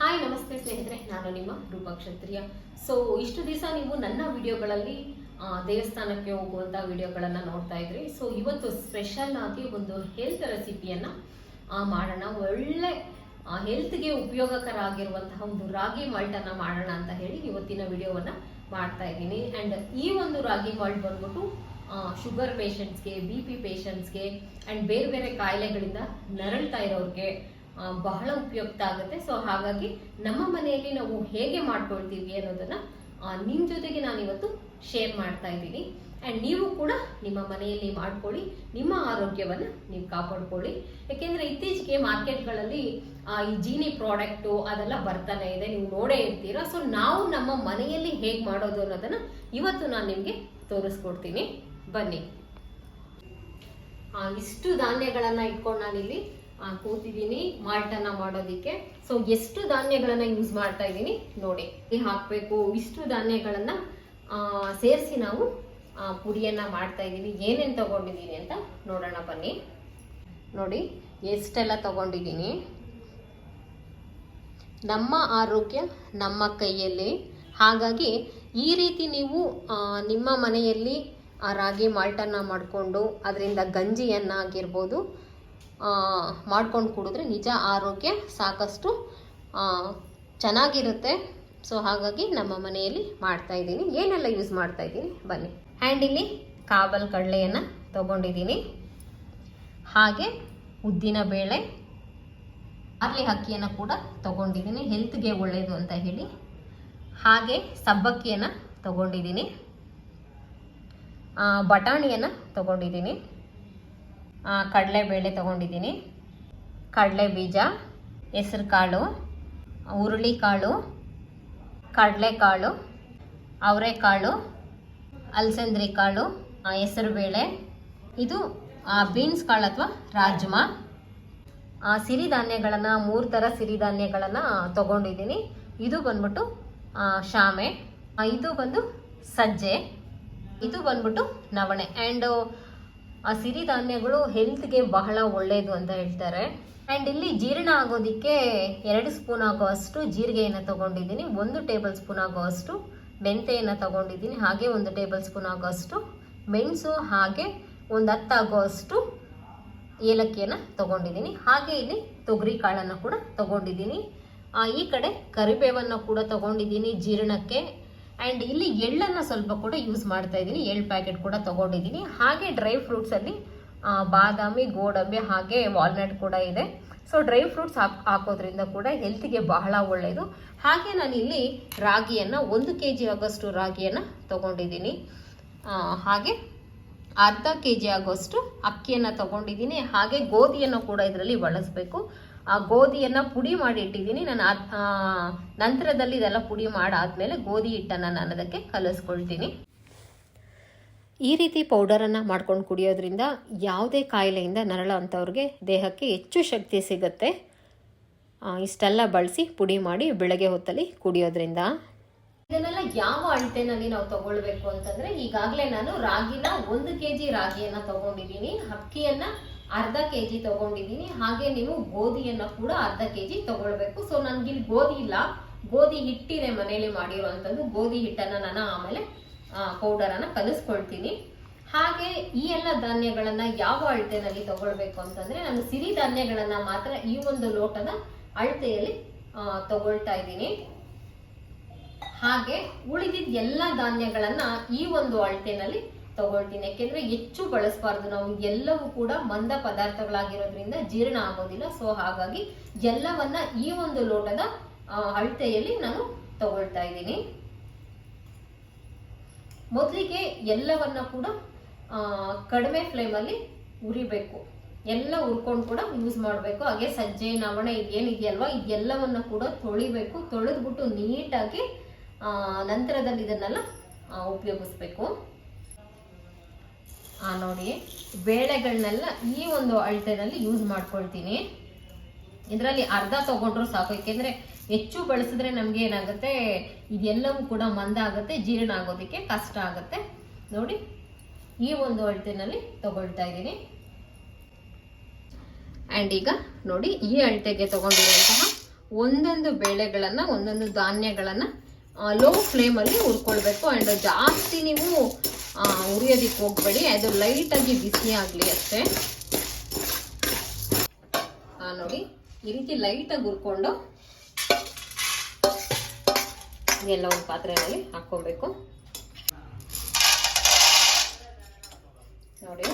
Hi ನಮಸ್ತೆ ಸ್ನೇಹಿತರೆ. ನಾನು ನಿಮ್ಮ ರೂಪಾ ಕ್ಷತ್ರಿಯ. ಸೊ ಇಷ್ಟು ದಿವಸ ನೀವು ನನ್ನ ವಿಡಿಯೋಗಳಲ್ಲಿ ದೇವಸ್ಥಾನಕ್ಕೆ ಹೋಗುವಂತ ವಿಡಿಯೋಗಳನ್ನ ನೋಡ್ತಾ ಇದ್ರಿ. ಸೊ ಇವತ್ತು ಸ್ಪೆಷಲ್ ಆಗಿ ಒಂದು ಹೆಲ್ತ್ ರೆಸಿಪಿಯನ್ನ ಮಾಡೋಣ. ಒಳ್ಳೆ ಹೆಲ್ತ್ಗೆ ಉಪಯೋಗಕರ ಆಗಿರುವಂತಹ ಒಂದು ರಾಗಿ ಮಾಲ್ಟ್ ಅನ್ನ ಮಾಡೋಣ ಅಂತ ಹೇಳಿ ಇವತ್ತಿನ ವಿಡಿಯೋವನ್ನ ಮಾಡ್ತಾ ಇದ್ದೀನಿ. ಅಂಡ್ ಈ ಒಂದು ರಾಗಿ ಮಾಲ್ಟ್ ಬಂದ್ಬಿಟ್ಟು ಶುಗರ್ ಪೇಷಂಟ್ಸ್ಗೆ ಬಿ ಪಿ ಪೇಷಂಟ್ಸ್ಗೆ ಅಂಡ್ ಬೇರೆ ಬೇರೆ ಕಾಯಿಲೆಗಳಿಂದ ನರಳ್ತಾ ಇರೋರಿಗೆ ಬಹಳ ಉಪಯುಕ್ತ ಆಗುತ್ತೆ. ಸೊ ಹಾಗಾಗಿ ನಮ್ಮ ಮನೆಯಲ್ಲಿ ನಾವು ಹೇಗೆ ಮಾಡ್ಕೊಳ್ತೀವಿ ಅನ್ನೋದನ್ನ ನಿಮ್ಮ ನಿಮ್ ಜೊತೆಗೆ ನಾನು ಇವತ್ತು ಶೇರ್ ಮಾಡ್ತಾ ಇದ್ದೀನಿ. ಅಂಡ್ ನೀವು ಕೂಡ ನಿಮ್ಮ ಮನೆಯಲ್ಲಿ ಮಾಡ್ಕೊಳ್ಳಿ, ನಿಮ್ಮ ಆರೋಗ್ಯವನ್ನ ನೀವು ಕಾಪಾಡ್ಕೊಳ್ಳಿ. ಯಾಕೆಂದರೆ ಇತ್ತೀಚೆಗೆ ಮಾರ್ಕೆಟ್ಗಳಲ್ಲಿ ಈ ಜೀನಿ ಪ್ರಾಡಕ್ಟು ಅದೆಲ್ಲ ಬರ್ತಾನೆ ಇದೆ. ನೀವು ನೋಡೇ ಇರ್ತೀರಾ. ಸೊ ನಾವು ನಮ್ಮ ಮನೆಯಲ್ಲಿ ಹೇಗೆ ಮಾಡೋದು ಅನ್ನೋದನ್ನ ಇವತ್ತು ನಾನು ನಿಮಗೆ ತೋರಿಸ್ಕೊಡ್ತೀನಿ. ಬನ್ನಿ. ಇಷ್ಟು ಧಾನ್ಯಗಳನ್ನು ಇಟ್ಕೊಂಡು ನಾನಿಲ್ಲಿ ಕೂತಿದ್ದೀನಿ ಮಾಲ್ಟನ್ನ ಮಾಡೋದಿಕ್ಕೆ. ಸೊ ಎಷ್ಟು ಧಾನ್ಯಗಳನ್ನ ಯೂಸ್ ಮಾಡ್ತಾ ಇದ್ದೀನಿ ನೋಡಿ. ಹಾಕ್ಬೇಕು, ಇಷ್ಟು ಧಾನ್ಯಗಳನ್ನ ಸೇರಿಸಿ ನಾವು ಪುಡಿಯನ್ನ ಮಾಡ್ತಾ ಇದ್ದೀನಿ ಏನೇನು ತಗೊಂಡಿದ್ದೀನಿ ಅಂತ ನೋಡೋಣ ಬನ್ನಿ. ನೋಡಿ, ಎಷ್ಟೆಲ್ಲ ತಗೊಂಡಿದ್ದೀನಿ ನಮ್ಮ ಆರೋಗ್ಯ ನಮ್ಮ ಕೈಯಲ್ಲಿ. ಹಾಗಾಗಿ, ಈ ರೀತಿ ನೀವು ನಿಮ್ಮ ಮನೆಯಲ್ಲಿ ರಾಗಿ ಮಾಲ್ಟನ್ನು ಮಾಡಿಕೊಂಡು, ಅದರಿಂದ ಗಂಜಿಯನ್ನಾಗಿರ್ಬೋದು ಮಾಡ್ಕೊಂಡು ಕುಡಿದ್ರೆ ನಿಜ ಆರೋಗ್ಯ ಸಾಕಷ್ಟು ಚೆನ್ನಾಗಿರುತ್ತೆ. ಸೊ ಹಾಗಾಗಿ ನಮ್ಮ ಮನೆಯಲ್ಲಿ ಮಾಡ್ತಾ ಇದ್ದೀನಿ. ಏನೆಲ್ಲ ಯೂಸ್ ಮಾಡ್ತಾ ಇದ್ದೀನಿ? ಬನ್ನಿ. ಆ್ಯಂಡ್ ಇಲ್ಲಿ ಕಾಬಲ್ ಕಡಲೆಯನ್ನು ತಗೊಂಡಿದ್ದೀನಿ. ಹಾಗೆ ಉದ್ದಿನ ಬೇಳೆ, ಅರ್ಲಿ ಅಕ್ಕಿಯನ್ನು ಕೂಡ ತಗೊಂಡಿದ್ದೀನಿ. ಹೆಲ್ತ್ಗೆ ಒಳ್ಳೆಯದು ಅಂತ ಹೇಳಿ. ಹಾಗೆ ಸಬ್ಬಕ್ಕಿಯನ್ನು ತಗೊಂಡಿದ್ದೀನಿ. ಬಟಾಣಿಯನ್ನು ತಗೊಂಡಿದ್ದೀನಿ. ಕಡಲೆಬೇಳೆ ತಗೊಂಡಿದ್ದೀನಿ. ಕಡಲೆ ಬೀಜ ಹೆಸರು ಕಾಳು ಹುರುಳಿಕಾಳು, ಕಡಲೆಕಾಳು, ಅವರೆಕಾಳು ಅಲಸಂದ್ರಿ ಕಾಳು ಹೆಸರುಬೇಳೆ. ಇದು ಬೀನ್ಸ್ ಕಾಳು ಅಥವಾ ರಾಜ್ಮಾ. ಸಿರಿಧಾನ್ಯಗಳನ್ನು, ಮೂರು ಥರ ಸಿರಿಧಾನ್ಯಗಳನ್ನು ತಗೊಂಡಿದ್ದೀನಿ. ಇದು ಬಂದ್ಬಿಟ್ಟು ಶಾಮೆ. ಇದು ಬಂದು ಸಜ್ಜೆ. ಇದು ಬಂದ್ಬಿಟ್ಟು ನವಣೆ. ಆ್ಯಂಡ್ ಆ ಸಿರಿಧಾನ್ಯಗಳು ಹೆಲ್ತ್ಗೆ ಬಹಳ ಒಳ್ಳೆಯದು ಅಂತ ಹೇಳ್ತಾರೆ. ಆ್ಯಂಡ್ ಇಲ್ಲಿ ಜೀರ್ಣ ಆಗೋದಕ್ಕೆ ಎರಡು ಸ್ಪೂನ್ ಆಗುವಷ್ಟು ಜೀರಿಗೆಯನ್ನು ತಗೊಂಡಿದ್ದೀನಿ. ಒಂದು ಟೇಬಲ್ ಸ್ಪೂನ್ ಆಗುವಷ್ಟು ಮೆಂತೆಯನ್ನು ತಗೊಂಡಿದ್ದೀನಿ. ಹಾಗೆ ಒಂದು ಟೇಬಲ್ ಸ್ಪೂನ್ ಆಗುವಷ್ಟು ಮೆಣಸು, ಹಾಗೆ ಒಂದು ಹತ್ತು ಆಗುವಷ್ಟು ಏಲಕ್ಕಿಯನ್ನು ತಗೊಂಡಿದ್ದೀನಿ. ಹಾಗೆ ಇಲ್ಲಿ ತೊಗರಿ ಕಾಳನ್ನು ಕೂಡ ತಗೊಂಡಿದ್ದೀನಿ. ಈ ಕಡೆ ಕರಿಬೇವನ್ನು ಕೂಡ ತಗೊಂಡಿದ್ದೀನಿ ಜೀರ್ಣಕ್ಕೆ. ಆ್ಯಂಡ್ ಇಲ್ಲಿ ಎಳ್ಳನ್ನು ಸ್ವಲ್ಪ ಕೂಡ ಯೂಸ್ ಮಾಡ್ತಾ ಇದ್ದೀನಿ. ಎಳ್ಳು ಪ್ಯಾಕೆಟ್ ಕೂಡ ತಗೊಂಡಿದ್ದೀನಿ. ಹಾಗೆ ಡ್ರೈ ಫ್ರೂಟ್ಸಲ್ಲಿ ಬಾದಾಮಿ, ಗೋಡಂಬಿ, ಹಾಗೆ ವಾಲ್ನಟ್ ಕೂಡ ಇದೆ. ಸೊ ಡ್ರೈ ಫ್ರೂಟ್ಸ್ ಹಾಕ್, ಹಾಕೋದ್ರಿಂದ ಕೂಡ ಹೆಲ್ತ್ಗೆ ಬಹಳ ಒಳ್ಳೆಯದು ಹಾಗೆ ನಾನು ಇಲ್ಲಿ ರಾಗಿಯನ್ನು ಒಂದು ಕೆ ಜಿ ಆಗೋಷ್ಟು ರಾಗಿಯನ್ನು ತಗೊಂಡಿದ್ದೀನಿ. ಹಾಗೆ ಅರ್ಧ ಕೆ ಜಿ ಆಗೋಷ್ಟು ಅಕ್ಕಿಯನ್ನು ತಗೊಂಡಿದ್ದೀನಿ. ಹಾಗೆ ಗೋಧಿಯನ್ನು ಕೂಡ ಇದರಲ್ಲಿ ಬಳಸಬೇಕು. ಆ ಗೋಧಿಯನ್ನು ಪುಡಿ ಮಾಡಿ ಇಟ್ಟಿದ್ದೀನಿ. ನಾನು ನಂತರದಲ್ಲಿ ಇದೆಲ್ಲ ಪುಡಿ ಮಾಡಾದ್ಮೇಲೆ ಗೋಧಿ ಹಿಟ್ಟನ್ನು ನಾನು ಅದಕ್ಕೆ ಕಲಿಸ್ಕೊಳ್ತೀನಿ. ಈ ರೀತಿ ಪೌಡರನ್ನು ಮಾಡ್ಕೊಂಡು ಕುಡಿಯೋದ್ರಿಂದ ಯಾವುದೇ ಕಾಯಿಲೆಯಿಂದ ನರಳ ಅಂಥವ್ರಿಗೆ ದೇಹಕ್ಕೆ ಹೆಚ್ಚು ಶಕ್ತಿ ಸಿಗುತ್ತೆ. ಇಷ್ಟೆಲ್ಲ ಬಳಸಿ ಪುಡಿ ಮಾಡಿ ಬೆಳಗ್ಗೆ ಹೊತ್ತಲ್ಲಿ ಕುಡಿಯೋದ್ರಿಂದ. ಇದನ್ನೆಲ್ಲ ಯಾವ ಅಳತೆನಲ್ಲಿ ನಾವು ತಗೊಳ್ಬೇಕು ಅಂತಂದ್ರೆ ಈಗಾಗಲೇ ನಾನು ರಾಗಿನ ಒಂದು ಕೆ ಜಿ ರಾಗಿಯನ್ನ ತಗೊಂಡಿದ್ದೀನಿ. ಅಕ್ಕಿಯನ್ನ ಅರ್ಧ ಕೆ ಜಿ ತಗೊಂಡಿದ್ದೀನಿ. ಹಾಗೆ ನೀವು ಗೋಧಿಯನ್ನು ಕೂಡ ಅರ್ಧ ಕೆ ಜಿ ತಗೊಳ್ಬೇಕು. ಸೊ ನನ್ಗಿಲ್ಲಿ ಗೋಧಿ ಇಲ್ಲ. ಗೋಧಿ ಹಿಟ್ಟಿದೆ ಮನೆಯಲ್ಲಿ ಮಾಡಿರುವಂಥದ್ದು ಗೋಧಿ ಹಿಟ್ಟನ್ನ ನಾನು ಆಮೇಲೆ ಪೌಡರನ್ನು ಕಲಿಸ್ಕೊಳ್ತೀನಿ. ಹಾಗೆ ಈ ಎಲ್ಲ ಧಾನ್ಯಗಳನ್ನ ಯಾವ ಅಳತೆನಲ್ಲಿ ತಗೊಳ್ಬೇಕು ಅಂತಂದ್ರೆ, ನಾನು ಸಿರಿ ಧಾನ್ಯಗಳನ್ನ ಮಾತ್ರ ಈ ಒಂದು ಲೋಟದ ಅಳತೆಯಲ್ಲಿ ತಗೊಳ್ತಾ ಇದ್ದೀನಿ. ಹಾಗೆ ಉಳಿದಿದ್ದ ಎಲ್ಲ ಧಾನ್ಯಗಳನ್ನ ಈ ಒಂದು ಅಳತೆನಲ್ಲಿ ತಗೊಳ್ತೀನಿ. ಯಾಕೆಂದ್ರೆ ಹೆಚ್ಚು ಬಳಸಬಾರ್ದು ನಾವು. ಎಲ್ಲವೂ ಕೂಡ ಮಂದ ಪದಾರ್ಥಗಳಾಗಿರೋದ್ರಿಂದ ಜೀರ್ಣ ಆಗೋದಿಲ್ಲ. ಸೊ ಹಾಗಾಗಿ ಎಲ್ಲವನ್ನ ಈ ಒಂದು ಲೋಟದ ಅಳತೆಯಲ್ಲಿ ನಾನು ತಗೊಳ್ತಾ ಇದ್ದೀನಿ. ಮೊದಲಿಗೆ ಎಲ್ಲವನ್ನ ಕೂಡ ಕಡಿಮೆ ಫ್ಲೇಮಲ್ಲಿ ಉರಿಬೇಕು. ಎಲ್ಲ ಉರ್ಕೊಂಡು ಕೂಡ ಯೂಸ್ ಮಾಡಬೇಕು. ಹಾಗೆ ಸಜ್ಜೆ, ನವಣೆ ಇದೇನಿದೆಯಲ್ವಾ ಇದೆಲ್ಲವನ್ನ ಕೂಡ ತೊಳಿಬೇಕು. ತೊಳೆದ್ಬಿಟ್ಟು ನೀಟಾಗಿ ನಂತರದಲ್ಲಿ ಇದನ್ನೆಲ್ಲ ಉಪಯೋಗಿಸ್ಬೇಕು. ನೋಡಿ ಬೇಳೆಗಳನ್ನೆಲ್ಲ ಈ ಒಂದು ಅಳತೆನಲ್ಲಿ ಯೂಸ್ ಮಾಡ್ಕೊಳ್ತೀನಿ. ಇದರಲ್ಲಿ ಅರ್ಧ ತಗೊಂಡ್ರು ಸಾಕು. ಯಾಕೆಂದ್ರೆ ಹೆಚ್ಚು ಬಳಸಿದ್ರೆ ನಮಗೆ ಏನಾಗುತ್ತೆ, ಇದೆಲ್ಲವೂ ಕೂಡ ಮಂದ ಆಗುತ್ತೆ, ಜೀರ್ಣ ಆಗೋದಕ್ಕೆ ಕಷ್ಟ ಆಗುತ್ತೆ. ನೋಡಿ, ಈ ಒಂದು ಅಳತೆನಲ್ಲಿ ತಗೊಳ್ತಾ ಇದ್ದೀನಿ. ಆ್ಯಂಡ್ ಈಗ ನೋಡಿ, ಈ ಅಳತೆಗೆ ತಗೊಂಡಿರುವಂತಹ ಒಂದೊಂದು ಬೇಳೆಗಳನ್ನು, ಒಂದೊಂದು ಧಾನ್ಯಗಳನ್ನು ಲೋ ಫ್ಲೇಮಲ್ಲಿ ಹುರ್ಕೊಳ್ಬೇಕು. ಆ್ಯಂಡ್ ಜಾಸ್ತಿ ನೀವು ಆ, ಹೋಗ್ಬೇಡಿ. ಅದು ಲೈಟಾಗಿ ಬಿಸಿ ಆಗಲಿ ಅಷ್ಟೇ. ನೋಡಿ ಈ ರೀತಿ ಲೈಟಾಗಿ ಹುರ್ಕೊಂಡು ಎಲ್ಲ ಒಂದು ಪಾತ್ರೆಯಲ್ಲಿ ಹಾಕ್ಕೊಬೇಕು. ನೋಡಿ.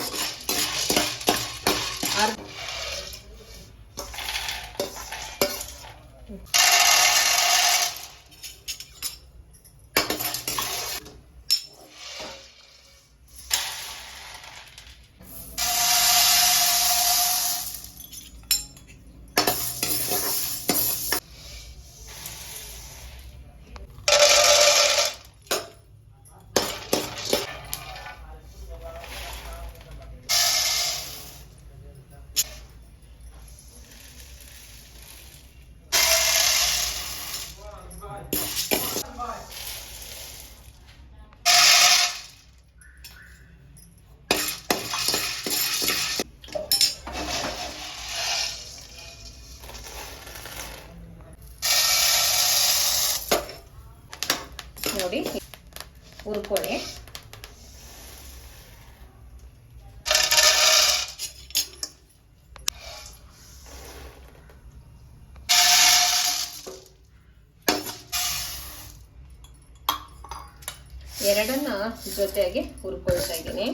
ಎರಡನ್ನ ಜೊತೆಯಾಗಿ ಹುರ್ಕೊಳ್ತಾ ಇದ್ದೀನಿ.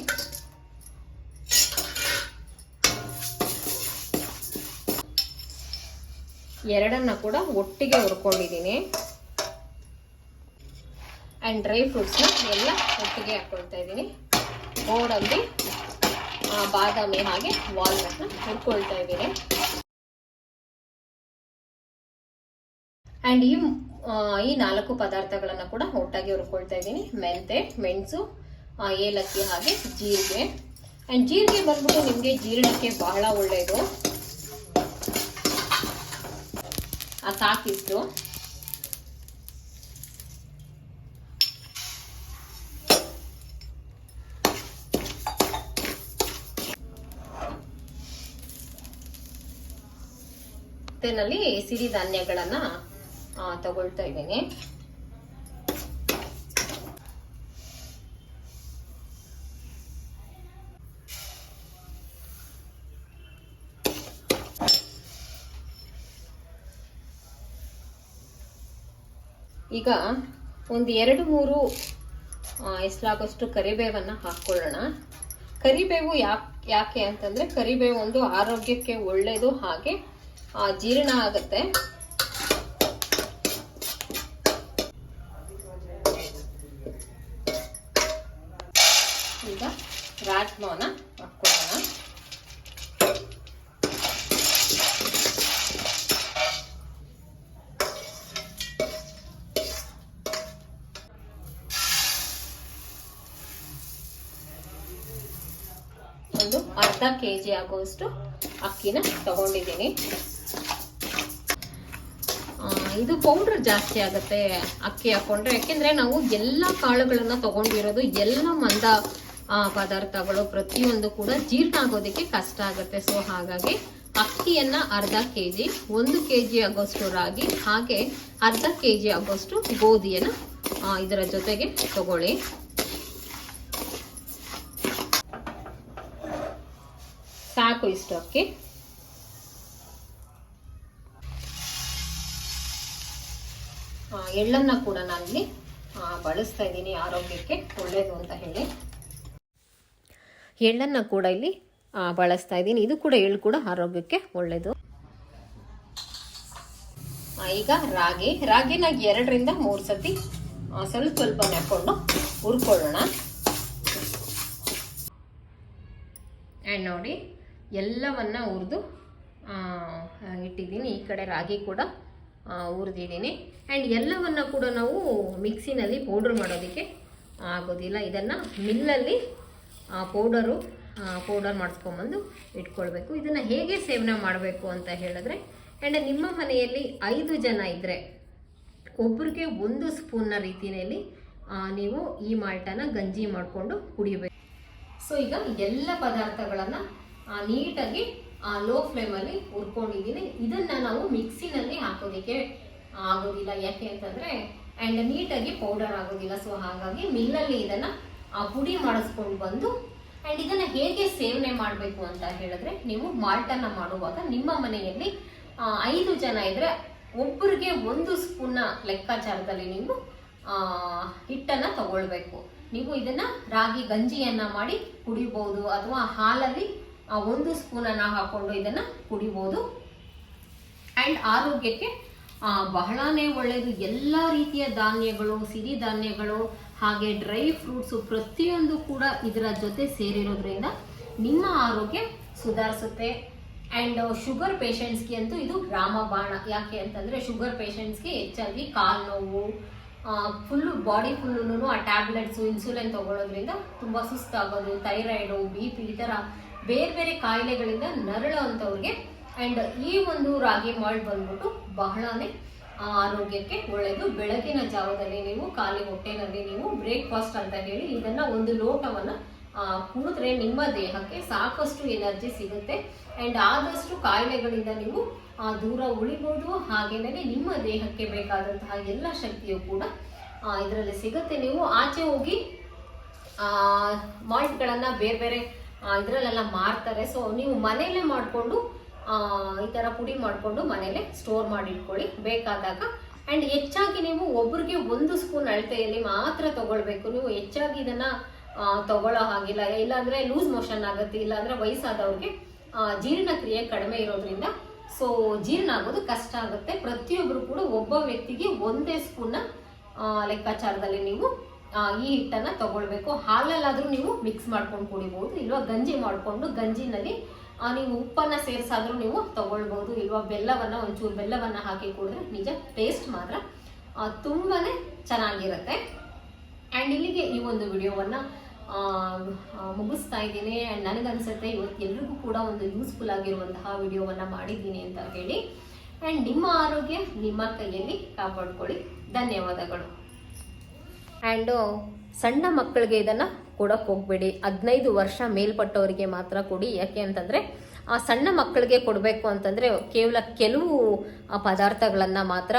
ಎರಡನ್ನ ಕೂಡ ಒಟ್ಟಿಗೆ ಹುರ್ಕೊಂಡಿದ್ದೀನಿ. ಆ್ಯಂಡ್ ಡ್ರೈ ಫ್ರೂಟ್ಸ್ನ ಎಲ್ಲ ಒಟ್ಟಿಗೆ ಹಾಕ್ಕೊಳ್ತಾ ಇದ್ದೀನಿ. ಆ, ಬಾದಾಮಿ ಹಾಗೆ ವಾಲ್ನಟ್ನ ಹುರ್ಕೊಳ್ತಾ ಇದ್ದೀನಿ. ಆ್ಯಂಡ್ ಈ ಈ ನಾಲ್ಕು ಪದಾರ್ಥಗಳನ್ನು ಕೂಡ ಒಟ್ಟಾಗಿ ಹುರ್ಕೊಳ್ತಾ ಇದ್ದೀನಿ. ಮೆಂತೆ ಮೆಣಸು ಏಲಕ್ಕಿ ಹಾಗೆ ಜೀರಿಗೆ. ಆ್ಯಂಡ್ ಜೀರಿಗೆ ಬಂದ್ಬಿಟ್ಟು ನಿಮಗೆ ಜೀರ್ಣಕ್ಕೆ ಬಹಳ ಒಳ್ಳೆಯದು ಸಾಕಿಷ್ಟು ನಲ್ಲಿ ಸಿರಿಧಾನ್ಯಗಳನ್ನ ಆ, ತಗೊಳ್ತಾ ಇದ್ದೀನಿ. ಈಗ ಒಂದು ಎರಡು ಮೂರು ಎಸ್ಲಾಗಷ್ಟು ಕರಿಬೇವನ್ನು ಹಾಕ್ಕೊಳ್ಳೋಣ. ಕರಿಬೇವು ಯಾಕೆ ಯಾಕೆ ಅಂತಂದ್ರೆ ಕರಿಬೇವು ಒಂದು ಆರೋಗ್ಯಕ್ಕೆ ಒಳ್ಳೆಯದು ಹಾಗೆ ಜೀರ್ಣ ಆಗುತ್ತೆ. ಈಗ ರಾಜ್ಮಾನ ಹಾಕ್ಕೊಳ್ಳೋಣ. ಒಂದು ಅರ್ಧ ಕೆ ಜಿ ಆಗುವಷ್ಟು ಅಕ್ಕಿನ ತಗೊಂಡಿದ್ದೀನಿ. ಇದು ಪೌಡ್ರ್ ಜಾಸ್ತಿ ಆಗುತ್ತೆ ಅಕ್ಕಿ ಹಾಕೊಂಡ್ರೆ. ಯಾಕೆಂದ್ರೆ ನಾವು ಎಲ್ಲ ಕಾಳುಗಳನ್ನ ತಗೊಂಡಿರೋದು ಎಲ್ಲ ಮಂದ ಪದಾರ್ಥಗಳು ಪ್ರತಿಯೊಂದು ಕೂಡ ಜೀರ್ಣ ಆಗೋದಕ್ಕೆ ಕಷ್ಟ ಆಗುತ್ತೆ. ಸೊ ಹಾಗಾಗಿ ಅಕ್ಕಿಯನ್ನ ಅರ್ಧ ಕೆ ಜಿ ಒಂದು ಕೆ ಜಿ ಆಗೋಷ್ಟು ರಾಗಿ, ಹಾಗೆ ಅರ್ಧ ಕೆ ಜಿ ಆಗೋಷ್ಟು ಗೋಧಿಯನ್ನ ಇದರ ಜೊತೆಗೆ ತಗೊಳ್ಳಿ. ಸಾಕು ಇಷ್ಟು ಅಕ್ಕಿ ಎಳ್ಳನ್ನ ಕೂಡ ನಾನಿಲ್ಲಿ ಬಳಸ್ತಾ ಇದ್ದೀನಿ ಆರೋಗ್ಯಕ್ಕೆ ಒಳ್ಳೆಯದು ಅಂತ ಹೇಳಿ. ಎಳ್ಳನ್ನ ಕೂಡ ಇಲ್ಲಿ ಬಳಸ್ತಾ ಇದ್ದೀನಿ. ಇದು ಕೂಡ ಎಳ್ಳು ಕೂಡ ಆರೋಗ್ಯಕ್ಕೆ ಒಳ್ಳೆಯದು ಆ, ಈಗ ರಾಗಿ. ರಾಗಿನ ಎರಡರಿಂದ ಮೂರು ಸತಿ ಸ್ವಲ್ಪ ಸ್ವಲ್ಪ ಹಾಕೊಂಡು ಹುರ್ಕೊಳ್ಳೋಣ. ಆ್ಯಂಡ್ ನೋಡಿ ಎಲ್ಲವನ್ನ ಹುರಿದು ಇಟ್ಟಿದ್ದೀನಿ. ಈ ಕಡೆ ರಾಗಿ ಕೂಡ ಹುರಿದಿದ್ದೀನಿ ಆ್ಯಂಡ್ ಎಲ್ಲವನ್ನ ಕೂಡ ನಾವು ಮಿಕ್ಸಿನಲ್ಲಿ ಪೌಡ್ರ್ ಮಾಡೋದಕ್ಕೆ ಆಗೋದಿಲ್ಲ. ಇದನ್ನು ಮಿಲ್ಲಲ್ಲಿ ಪೌಡರು ಪೌಡರ್ ಮಾಡಿಸ್ಕೊಂಬಂದು ಇಟ್ಕೊಳ್ಬೇಕು. ಇದನ್ನು ಹೇಗೆ ಸೇವನೆ ಮಾಡಬೇಕು ಅಂತ ಹೇಳಿದ್ರೆ ಆ್ಯಂಡ್ ನಿಮ್ಮ ಮನೆಯಲ್ಲಿ ಐದು ಜನ ಇದ್ದರೆ ಒಬ್ರಿಗೆ ಒಂದು ಸ್ಪೂನ್ನ ರೀತಿಯಲ್ಲಿ ನೀವು ಈ ಮಾಲ್ಟನ ಗಂಜಿ ಮಾಡಿಕೊಂಡು ಕುಡಿಬೇಕು. ಸೊ ಈಗ ಎಲ್ಲ ಪದಾರ್ಥಗಳನ್ನು ನೀಟಾಗಿ ಲೋ ಫ್ಲೇಮಲ್ಲಿ ಹುರ್ಕೊಂಡಿದ್ದೀನಿ. ಇದನ್ನ ನಾವು ಮಿಕ್ಸಿನಲ್ಲಿ ಹಾಕೋದಕ್ಕೆ ಆಗೋದಿಲ್ಲ. ಯಾಕೆ ಅಂತಂದ್ರೆ ಅಂಡ್ ನೀಟಾಗಿ ಪೌಡರ್ ಆಗೋದಿಲ್ಲ. ಸೊ ಹಾಗಾಗಿ ಮಿಲ್ಲಲ್ಲಿ ಇದನ್ನ ಪುಡಿ ಮಾಡಿಸ್ಕೊಂಡು ಬಂದು ಅಂಡ್ ಇದನ್ನ ಹೇಗೆ ಸೇವನೆ ಮಾಡಬೇಕು ಅಂತ ಹೇಳಿದ್ರೆ, ನೀವು ಮಾಲ್ಟನ್ನು ಮಾಡುವಾಗ ನಿಮ್ಮ ಮನೆಯಲ್ಲಿ ಐದು ಜನ ಇದ್ದರೆ ಒಬ್ಬರಿಗೆ ಒಂದು ಸ್ಪೂನ್ನ ಲೆಕ್ಕಾಚಾರದಲ್ಲಿ ನೀವು ಹಿಟ್ಟನ್ನ ತಗೊಳ್ಬೇಕು. ನೀವು ಇದನ್ನ ರಾಗಿ ಗಂಜಿಯನ್ನ ಮಾಡಿ ಕುಡಿಬಹುದು ಅಥವಾ ಹಾಲಲ್ಲಿ ಆ, ಒಂದು ಸ್ಪೂನನ್ನ ಹಾಕೊಂಡು ಇದನ್ನ ಕುಡಿಬಹುದು ಅಂಡ್ ಆರೋಗ್ಯಕ್ಕೆ ಬಹಳನೇ ಒಳ್ಳೆಯದು ಎಲ್ಲ ರೀತಿಯ ಧಾನ್ಯಗಳು ಸಿರಿ ಧಾನ್ಯಗಳು ಹಾಗೆ ಡ್ರೈ ಫ್ರೂಟ್ಸು ಪ್ರತಿಯೊಂದು ಕೂಡ ಇದರ ಜೊತೆ ಸೇರಿರೋದ್ರಿಂದ ನಿಮ್ಮ ಆರೋಗ್ಯ ಸುಧಾರಿಸುತ್ತೆ. ಅಂಡ್ ಶುಗರ್ ಪೇಷಂಟ್ಸ್ಗೆ ಅಂತೂ ಇದು ರಾಮಬಾಣ. ಯಾಕೆ ಅಂತಂದ್ರೆ ಶುಗರ್ ಪೇಷಂಟ್ಸ್ಗೆ ಹೆಚ್ಚಾಗಿ ಕಾಲು ನೋವು ಫುಲ್ಲು ಬಾಡಿ ಫುಲ್ಲು ಆ ಟ್ಯಾಬ್ಲೆಟ್ಸು ಇನ್ಸುಲಿನ್ ತಗೊಳ್ಳೋದ್ರಿಂದ ತುಂಬ ಸುಸ್ತಾಗೋದು ಥೈರಾಯ್ಡು ಬಿ ಪಿ ಈ ಥರ ಬೇರೆ ಬೇರೆ ಕಾಯಿಲೆಗಳಿಂದ ನರಳೋ ಅಂಥವ್ರಿಗೆ ಅಂಡ್ ಈ ಒಂದು ರಾಗಿ ಮಾಲ್ಟ್ ಬಂದ್ಬಿಟ್ಟು ಬಹಳನೇ ಆರೋಗ್ಯಕ್ಕೆ ಒಳ್ಳೆಯದು ಬೆಳಗಿನ ಜಾವದಲ್ಲಿ ನೀವು ಖಾಲಿ ಹೊಟ್ಟೆನಲ್ಲಿ ನೀವು ಬ್ರೇಕ್ಫಾಸ್ಟ್ ಅಂತ ಹೇಳಿ ಇದನ್ನ ಒಂದು ಲೋಟವನ್ನ ಕುಡಿದ್ರೆ ನಿಮ್ಮ ದೇಹಕ್ಕೆ ಸಾಕಷ್ಟು ಎನರ್ಜಿ ಸಿಗುತ್ತೆ. ಅಂಡ್ ಆದಷ್ಟು ಕಾಯಿಲೆಗಳಿಂದ ನೀವು ದೂರ ಉಳಿಬೋದು. ಹಾಗೇನೆ ನಿಮ್ಮ ದೇಹಕ್ಕೆ ಬೇಕಾದಂತಹ ಎಲ್ಲ ಶಕ್ತಿಯು ಕೂಡ ಇದರಲ್ಲಿ ಸಿಗುತ್ತೆ. ನೀವು ಆಚೆ ಹೋಗಿ ಮಾಲ್ಟ್ಗಳನ್ನು ಬೇರೆ ಬೇರೆ ಇದರಲ್ಲೆಲ್ಲ ಮಾರ್ತಾರೆ. ಸೊ ನೀವು ಮನೆಯಲ್ಲೇ ಮಾಡಿಕೊಂಡು ಈ ಥರ ಪುಡಿ ಮಾಡಿಕೊಂಡು ಮನೆಯಲ್ಲೇ ಸ್ಟೋರ್ ಮಾಡಿ ಇಟ್ಕೊಳ್ಳಿ. ಬೇಕಾದಾಗ ಆ್ಯಂಡ್ ಹೆಚ್ಚಾಗಿ ನೀವು ಒಬ್ರಿಗೆ ಒಂದು ಸ್ಪೂನ್ ಅಳತೆಯಲ್ಲಿ ಮಾತ್ರ ತಗೊಳ್ಬೇಕು. ನೀವು ಹೆಚ್ಚಾಗಿ ಇದನ್ನ ತಗೊಳ್ಳೋ ಹಾಗಿಲ್ಲ. ಇಲ್ಲಾಂದರೆ ಲೂಸ್ ಮೋಷನ್ ಆಗುತ್ತೆ. ಇಲ್ಲಾಂದರೆ ವಯಸ್ಸಾದವ್ರಿಗೆ ಜೀರ್ಣಕ್ರಿಯೆ ಕಡಿಮೆ ಇರೋದ್ರಿಂದ ಸೊ ಜೀರ್ಣ ಆಗೋದು ಕಷ್ಟ ಆಗುತ್ತೆ. ಪ್ರತಿಯೊಬ್ಬರು ಕೂಡ ಒಬ್ಬ ವ್ಯಕ್ತಿಗೆ ಒಂದೇ ಸ್ಪೂನ್ನ ಲೆಕ್ಕಾಚಾರದಲ್ಲಿ ನೀವು ಈ ಹಿಟ್ಟನ್ನು ತಗೊಳ್ಬೇಕು. ಹಾಲಲ್ಲಾದರೂ ನೀವು ಮಿಕ್ಸ್ ಮಾಡ್ಕೊಂಡು ಕುಡಿಬಹುದು ಇಲ್ವಾ? ಗಂಜಿ ಮಾಡಿಕೊಂಡು ಗಂಜಿನಲ್ಲಿ ನೀವು ಉಪ್ಪನ್ನ ಸೇರಿಸಾದರೂ ನೀವು ತಗೊಳ್ಬಹುದು ಇಲ್ವಾ? ಬೆಲ್ಲವನ್ನ ಒಂಚೂರು ಬೆಲ್ಲವನ್ನ ಹಾಕಿ ಕುಡಿದ್ರೆ ನಿಜ ಟೇಸ್ಟ್ ಮಾತ್ರ ತುಂಬಾ ಚೆನ್ನಾಗಿರುತ್ತೆ. ಆ್ಯಂಡ್ ಇಲ್ಲಿಗೆ ಈ ಒಂದು ವಿಡಿಯೋವನ್ನ ಮುಗಿಸ್ತಾ ಇದ್ದೀನಿ. ಆ್ಯಂಡ್ ನನಗನ್ಸುತ್ತೆ ಇವತ್ತು ಎಲ್ರಿಗೂ ಕೂಡ ಒಂದು ಯೂಸ್ಫುಲ್ ಆಗಿರುವಂತಹ ವಿಡಿಯೋವನ್ನ ಮಾಡಿದ್ದೀನಿ ಅಂತ ಹೇಳಿ. ಆ್ಯಂಡ್ ನಿಮ್ಮ ಆರೋಗ್ಯ ನಿಮ್ಮ ಕೈಯಲ್ಲಿ ಕಾಪಾಡ್ಕೊಳ್ಳಿ. ಧನ್ಯವಾದಗಳು. ಆ್ಯಂಡು ಸಣ್ಣ ಮಕ್ಕಳಿಗೆ ಇದನ್ನು ಕೊಡೋಕೆ ಹೋಗ್ಬೇಡಿ. ಹದಿನೈದು ವರ್ಷ ಮೇಲ್ಪಟ್ಟವರಿಗೆ ಮಾತ್ರ ಕೊಡಿ. ಯಾಕೆ ಅಂತಂದರೆ, ಆ ಸಣ್ಣ ಮಕ್ಕಳಿಗೆ ಕೊಡಬೇಕು ಅಂತಂದರೆ ಕೇವಲ ಕೆಲವು ಪದಾರ್ಥಗಳನ್ನು ಮಾತ್ರ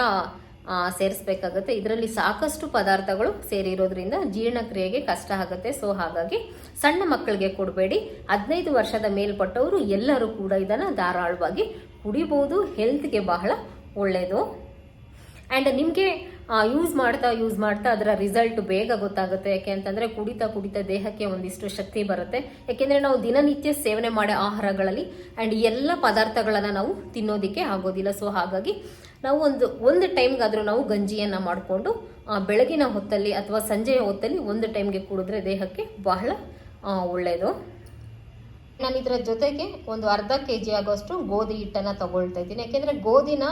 ಸೇರಿಸ್ಬೇಕಾಗುತ್ತೆ. ಇದರಲ್ಲಿ ಸಾಕಷ್ಟು ಪದಾರ್ಥಗಳು ಸೇರಿರೋದ್ರಿಂದ ಜೀರ್ಣಕ್ರಿಯೆಗೆ ಕಷ್ಟ ಆಗುತ್ತೆ. ಸೊ ಹಾಗಾಗಿ ಸಣ್ಣ ಮಕ್ಕಳಿಗೆ ಕೊಡಬೇಡಿ. ಹದಿನೈದು ವರ್ಷದ ಮೇಲ್ಪಟ್ಟವರು ಎಲ್ಲರೂ ಕೂಡ ಇದನ್ನು ಧಾರಾಳವಾಗಿ ಕುಡಿಬೋದು. ಹೆಲ್ತ್ಗೆ ಬಹಳ ಒಳ್ಳೆಯದು ಆ್ಯಂಡ್ ನಿಮಗೆ ಯೂಸ್ ಮಾಡ್ತಾ ಯೂಸ್ ಮಾಡ್ತಾ ಅದರ ರಿಸಲ್ಟ್ ಬೇಗ ಗೊತ್ತಾಗುತ್ತೆ. ಯಾಕೆ ಅಂತಂದರೆ ಕುಡಿತಾ ಕುಡಿತಾ ದೇಹಕ್ಕೆ ಒಂದಿಷ್ಟು ಶಕ್ತಿ ಬರುತ್ತೆ. ಯಾಕೆಂದರೆ ನಾವು ದಿನನಿತ್ಯ ಸೇವನೆ ಮಾಡೋ ಆಹಾರಗಳಲ್ಲಿ ಆ್ಯಂಡ್ ಎಲ್ಲ ಪದಾರ್ಥಗಳನ್ನು ನಾವು ತಿನ್ನೋದಕ್ಕೆ ಆಗೋದಿಲ್ಲ. ಸೊ ಹಾಗಾಗಿ ನಾವು ಒಂದು ಒಂದು ಟೈಮ್ಗಾದರೂ ನಾವು ಗಂಜಿಯನ್ನು ಮಾಡಿಕೊಂಡು ಬೆಳಗಿನ ಹೊತ್ತಲ್ಲಿ ಅಥವಾ ಸಂಜೆಯ ಹೊತ್ತಲ್ಲಿ ಒಂದು ಟೈಮ್ಗೆ ಕುಡಿದ್ರೆ ದೇಹಕ್ಕೆ ಬಹಳ ಒಳ್ಳೆಯದು ನಾನು ಇದರ ಜೊತೆಗೆ ಒಂದು ಅರ್ಧ ಕೆ ಜಿ ಆಗೋಷ್ಟು ಗೋಧಿ ಹಿಟ್ಟನ್ನು ತಗೊಳ್ತಾ ಇದ್ದೀನಿ. ಯಾಕೆಂದರೆ ಗೋಧಿನ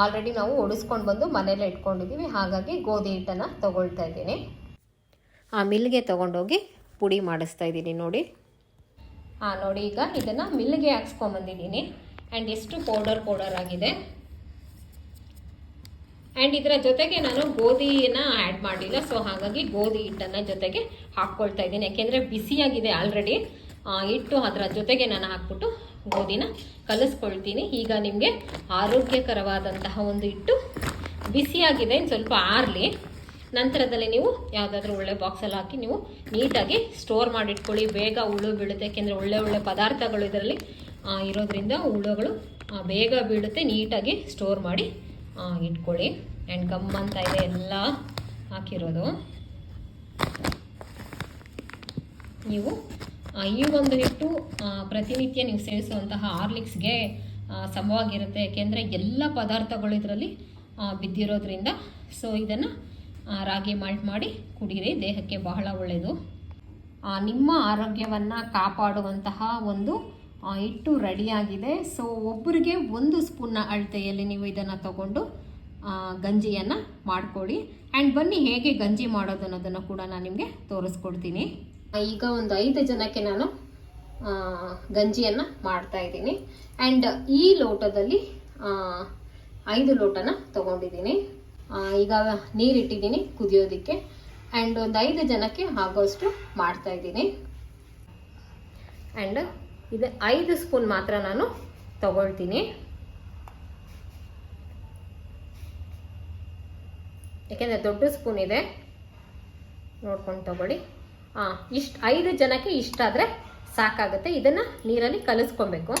ಆಲ್ರೆಡಿ ನಾವು ಒಡಿಸ್ಕೊಂಡು ಬಂದು ಮನೇಲೆ ಇಟ್ಕೊಂಡಿದ್ದೀವಿ. ಹಾಗಾಗಿ ಗೋಧಿ ಹಿಟ್ಟನ್ನು ತೊಗೊಳ್ತಾ ಇದ್ದೀನಿ. ಆ ಮಿಲ್ಗೆ ತೊಗೊಂಡೋಗಿ ಪುಡಿ ಮಾಡಿಸ್ತಾ ಇದ್ದೀನಿ ನೋಡಿ. ಹಾಂ ನೋಡಿ, ಈಗ ಇದನ್ನು ಮಿಲ್ಗೆ ಹಾಕ್ಸ್ಕೊಂಬಂದಿದ್ದೀನಿ ಆ್ಯಂಡ್ ಎಷ್ಟು ಪೌಡರ್ ಪೌಡರ್ ಆಗಿದೆ. ಆ್ಯಂಡ್ ಇದರ ಜೊತೆಗೆ ನಾನು ಗೋಧಿಯನ್ನು ಆ್ಯಡ್ ಮಾಡಿಲ್ಲ. ಸೊ ಹಾಗಾಗಿ ಗೋಧಿ ಹಿಟ್ಟನ್ನು ಜೊತೆಗೆ ಹಾಕ್ಕೊಳ್ತಾ ಇದ್ದೀನಿ. ಯಾಕೆಂದರೆ ಬಿಸಿಯಾಗಿದೆ ಆಲ್ರೆಡಿ ಹಿಟ್ಟು ಅದರ ಜೊತೆಗೆ ನಾನು ಹಾಕ್ಬಿಟ್ಟು ಗೋಧಿನ ಕಲಿಸ್ಕೊಳ್ತೀನಿ. ಈಗ ನಿಮಗೆ ಆರೋಗ್ಯಕರವಾದಂತಹ ಒಂದು ಹಿಟ್ಟು ಬಿಸಿಯಾಗಿದೆ ಸ್ವಲ್ಪ ಆರಲಿ. ನಂತರದಲ್ಲಿ ನೀವು ಯಾವುದಾದ್ರೂ ಒಳ್ಳೆ ಬಾಕ್ಸಲ್ಲಿ ಹಾಕಿ ನೀವು ನೀಟಾಗಿ ಸ್ಟೋರ್ ಮಾಡಿಟ್ಕೊಳ್ಳಿ. ಬೇಗ ಹುಳು ಬೀಳುತ್ತೆ. ಯಾಕೆಂದರೆ ಒಳ್ಳೆ ಒಳ್ಳೆ ಪದಾರ್ಥಗಳು ಇದರಲ್ಲಿ ಇರೋದ್ರಿಂದ ಹುಳುಗಳು ಬೇಗ ಬೀಳುತ್ತೆ. ನೀಟಾಗಿ ಸ್ಟೋರ್ ಮಾಡಿ ಇಟ್ಕೊಳ್ಳಿ. ಆ್ಯಂಡ್ ಗಮ್ ಅಂತ ಇದೆ, ಎಲ್ಲ ಹಾಕಿರೋದು. ನೀವು ಈ ಒಂದು ಹಿಟ್ಟು ಪ್ರತಿನಿತ್ಯ ನೀವು ಸೇವಿಸುವಂತಹ ಹಾರ್ಲಿಕ್ಸ್ಗೆ ಸಮವಾಗಿರುತ್ತೆ. ಯಾಕೆಂದರೆ ಎಲ್ಲ ಪದಾರ್ಥಗಳು ಇದರಲ್ಲಿ ಬಿದ್ದಿರೋದ್ರಿಂದ. ಸೊ ಇದನ್ನು ರಾಗಿ, ಮಾಲ್ಟ್ ಮಾಡಿ ಕುಡಿಯಿರಿ. ದೇಹಕ್ಕೆ ಬಹಳ ಒಳ್ಳೆಯದು ನಿಮ್ಮ ಆರೋಗ್ಯವನ್ನು ಕಾಪಾಡುವಂತಹ ಒಂದು ಹಿಟ್ಟು ರೆಡಿಯಾಗಿದೆ. ಸೊ ಒಬ್ಬರಿಗೆ ಒಂದು ಸ್ಪೂನ್ನ ಅಳತೆಯಲ್ಲಿ ನೀವು ಇದನ್ನು ತಗೊಂಡು ಗಂಜಿಯನ್ನು ಮಾಡಿಕೊಡಿ. ಆ್ಯಂಡ್ ಬನ್ನಿ, ಹೇಗೆ ಗಂಜಿ ಮಾಡೋದು ಅನ್ನೋದನ್ನು ಕೂಡ ನಾನು ನಿಮಗೆ ತೋರಿಸ್ಕೊಡ್ತೀನಿ. ಈಗ ಒಂದು ಐದು ಜನಕ್ಕೆ ನಾನು ಗಂಜಿಯನ್ನ ಮಾಡ್ತಾ ಇದ್ದೀನಿ. ಆ್ಯಂಡ್ ಈ ಲೋಟದಲ್ಲಿ ಐದು ಲೋಟನ ತಗೊಂಡಿದ್ದೀನಿ. ಈಗ ನೀರಿಟ್ಟಿದ್ದೀನಿ ಕುದಿಯೋದಕ್ಕೆ. ಆ್ಯಂಡ್ ಒಂದು ಐದು ಜನಕ್ಕೆ ಆಗೋಷ್ಟು ಮಾಡ್ತಾ ಇದ್ದೀನಿ. ಆ್ಯಂಡ್ ಇದು ಐದು ಸ್ಪೂನ್ ಮಾತ್ರ ನಾನು ತಗೊಳ್ತೀನಿ. ಯಾಕೆಂದರೆ ದೊಡ್ಡ ಸ್ಪೂನ್ ಇದೆ. ನೋಡ್ಕೊಂಡು ತಗೊಳ್ಳಿ. ಇಷ್ಟು ಐದು ಜನಕ್ಕೆ ಇಷ್ಟಾದರೆ ಸಾಕಾಗುತ್ತೆ. ಇದನ್ನು ನೀರಲ್ಲಿ ಕಲಿಸ್ಕೊಬೇಕು.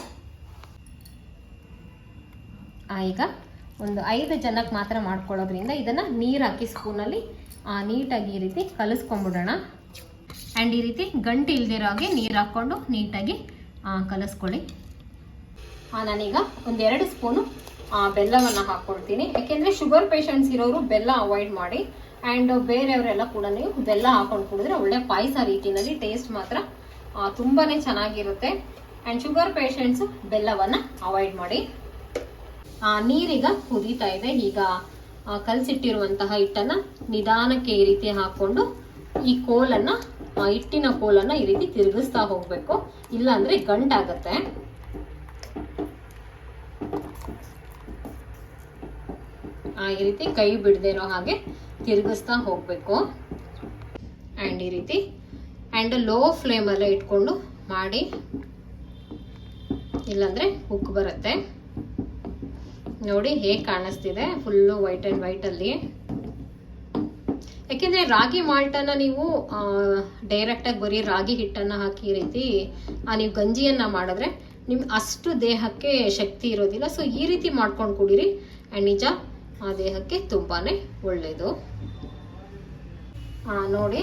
ಈಗ ಒಂದು ಐದು ಜನಕ್ಕೆ ಮಾತ್ರ ಮಾಡ್ಕೊಳ್ಳೋದ್ರಿಂದ ಇದನ್ನು ನೀರು ಹಾಕಿ ಸ್ಪೂನಲ್ಲಿ ನೀಟಾಗಿ ಈ ರೀತಿ ಕಲಿಸ್ಕೊಂಬಿಡೋಣ ಆ್ಯಂಡ್ ಈ ರೀತಿ ಗಂಟು ಇಲ್ದಿರೋ ಹಾಗೆ ನೀರು ಹಾಕ್ಕೊಂಡು ನೀಟಾಗಿ ಕಲಿಸ್ಕೊಳ್ಳಿ. ನಾನೀಗ ಒಂದೆರಡು ಸ್ಪೂನು ಬೆಲ್ಲವನ್ನು ಹಾಕ್ಕೊಳ್ತೀನಿ ಯಾಕೆಂದರೆ ಶುಗರ್ ಪೇಷಂಟ್ಸ್ ಇರೋರು ಬೆಲ್ಲ ಅವಾಯ್ಡ್ ಮಾಡಿ ಆ್ಯಂಡ್ ಬೇರೆಯವರೆಲ್ಲ ಕೂಡ ನೀವು ಬೆಲ್ಲ ಹಾಕೊಂಡು ಕುಡಿದ್ರೆ ಒಳ್ಳೆ ಪಾಯಸ ರೀತಿಯಲ್ಲಿ ಟೇಸ್ಟ್ ಮಾತ್ರ ತುಂಬಾನೇ ಚೆನ್ನಾಗಿರುತ್ತೆ. ಆ್ಯಂಡ್ ಶುಗರ್ ಪೇಷೆಂಟ್ಸು ಬೆಲ್ಲವನ್ನು ಅವಾಯ್ಡ್ ಮಾಡಿ. ನೀರೀಗ ಕುದೀತಾ ಇದೆ. ಈಗ ಕಲಸಿಟ್ಟಿರುವಂತಹ ಹಿಟ್ಟನ್ನ ನಿಧಾನಕ್ಕೆ ಈ ರೀತಿ ಹಾಕೊಂಡು ಈ ಕೋಲನ್ನ ಹಿಟ್ಟಿನ ಕೋಲನ್ನ ಈ ರೀತಿ ತಿರುಗಿಸ್ತಾ ಹೋಗ್ಬೇಕು. ಇಲ್ಲಾಂದರೆ ಗಂಟಾಗತ್ತೆ. ಈ ರೀತಿ ಕೈ ಬಿಡದೆ ಇರೋ ಹಾಗೆ ತಿರುಗಿಸ್ತಾ ಹೋಗ್ಬೇಕು. ಆ್ಯಂಡ್ ಈ ರೀತಿ. ಆ್ಯಂಡ್ ಲೋ ಫ್ಲೇಮಲ್ಲೇ ಇಟ್ಕೊಂಡು ಮಾಡಿ. ಇಲ್ಲಾಂದರೆ ಉಕ್ಕು ಬರುತ್ತೆ. ನೋಡಿ ಹೇಗೆ ಕಾಣಿಸ್ತಿದೆ ಫುಲ್ಲು ವೈಟ್ ಆ್ಯಂಡ್ ವೈಟಲ್ಲಿ ಯಾಕೆಂದರೆ ರಾಗಿ ಮಾಲ್ಟನ್ನು ನೀವು ಡೈರೆಕ್ಟಾಗಿ ಬರೀ ರಾಗಿ ಹಿಟ್ಟನ್ನು ಹಾಕಿ ಈ ರೀತಿ ನೀವು ಗಂಜಿಯನ್ನು ಮಾಡಿದ್ರೆ ನಿಮ್ಗೆ ಅಷ್ಟು ದೇಹಕ್ಕೆ ಶಕ್ತಿ ಇರೋದಿಲ್ಲ. ಸೊ ಈ ರೀತಿ ಮಾಡ್ಕೊಂಡು ಕುಡೀರಿ. ಆ್ಯಂಡ್ ನಿಜ ಆ ದೇಹಕ್ಕೆ ತುಂಬಾನೇ ಒಳ್ಳೇದು. ಆ ನೋಡಿ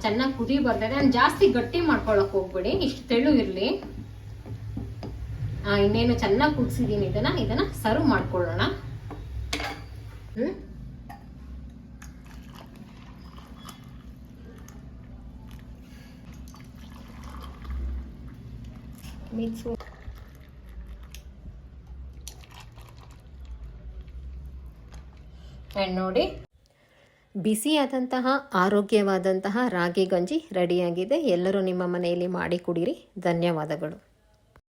ಚೆನ್ನಾಗಿ ಕುದಿ ಬರ್ತದೆ ನಾನು ಜಾಸ್ತಿ ಗಟ್ಟಿ ಮಾಡ್ಕೊಳಕ್ ಹೋಗ್ಬೇಡಿ ಇಷ್ಟು ತೆಳು ಇರಲಿ. ಆ, ಇನ್ನೇನು ಚೆನ್ನಾಗಿ ಕುದಿಸಿದ್ದೀನಿ ಇದನ್ನ ಇದನ್ನ ಸರ್ವ್ ಮಾಡ್ಕೊಳ್ಳೋಣ. ಹ್ಮ್? ನೋಡಿ. ಬಿಸಿಯಾದಂತಹ ಆರೋಗ್ಯವಾದಂತಹ ರಾಗಿ ಗಂಜಿ ರೆಡಿಯಾಗಿದೆ. ಎಲ್ಲರೂ ನಿಮ್ಮ ಮನೆಯಲ್ಲಿ ಮಾಡಿ ಕುಡಿರಿ. ಧನ್ಯವಾದಗಳು.